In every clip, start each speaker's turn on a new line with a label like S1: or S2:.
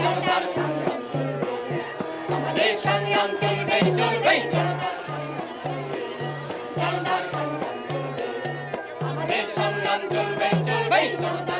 S1: জনতার সংগ্রাম আমাদের সংগ্রাম চলবে চলবে জনতার সংগ্রাম আমাদের সংগ্রাম চলবে চলবে জনতার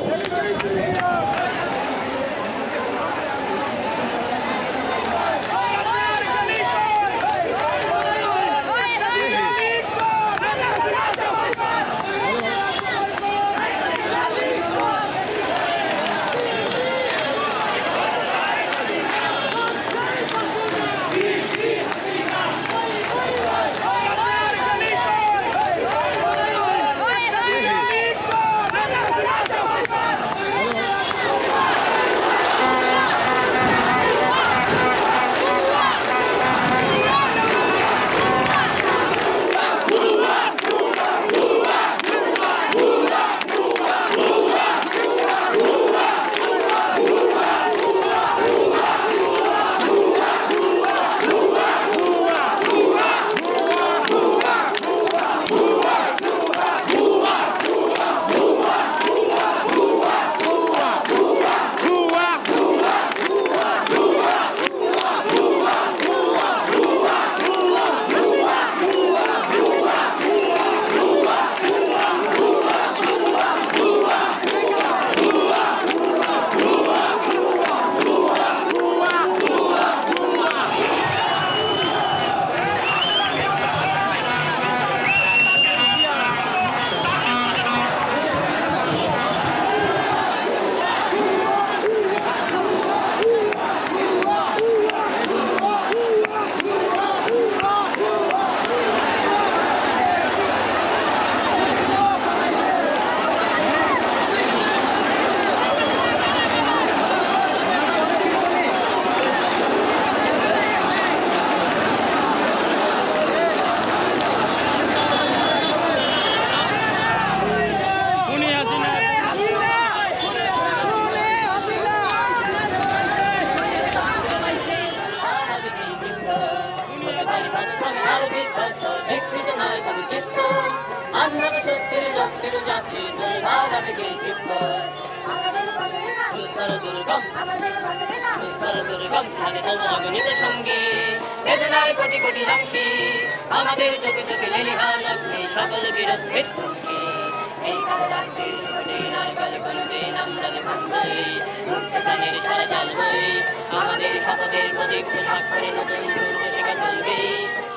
S1: আমরা তো সত্যের লক্ষ্যের যাত্রী দুর্বার আবেগে ক্ষিপ্ত দুস্তর দুর্গম দুর্গম ছাড়ে তবু অগণিত সঙ্গে। বেদনায় কোটি কোটি রাংশি আমাদের চোখে চোখে লেলিহান অগ্নি, সকল বিরোধ বিধ্বংসী। এই কারাগারটি দিন আর কাল কোনদিন আমরা যে ভাঙবই মুক্ত প্রাণীর সারা জাল হই আমাদের শপথের প্রদীপ্ত স্বাক্ষরে নতুন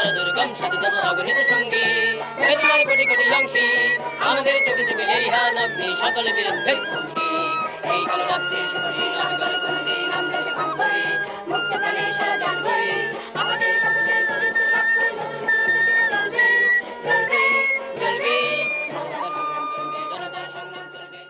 S1: উত্তর দুর্গম সাথে দেব অগণিত সঙ্গী। বেদনার কোটি কোটি অংশী, আমাদের চোখে চোখে লেলিহান অগ্নি সকলে ধ্বংসী। এই কালো রাত্রির শুভ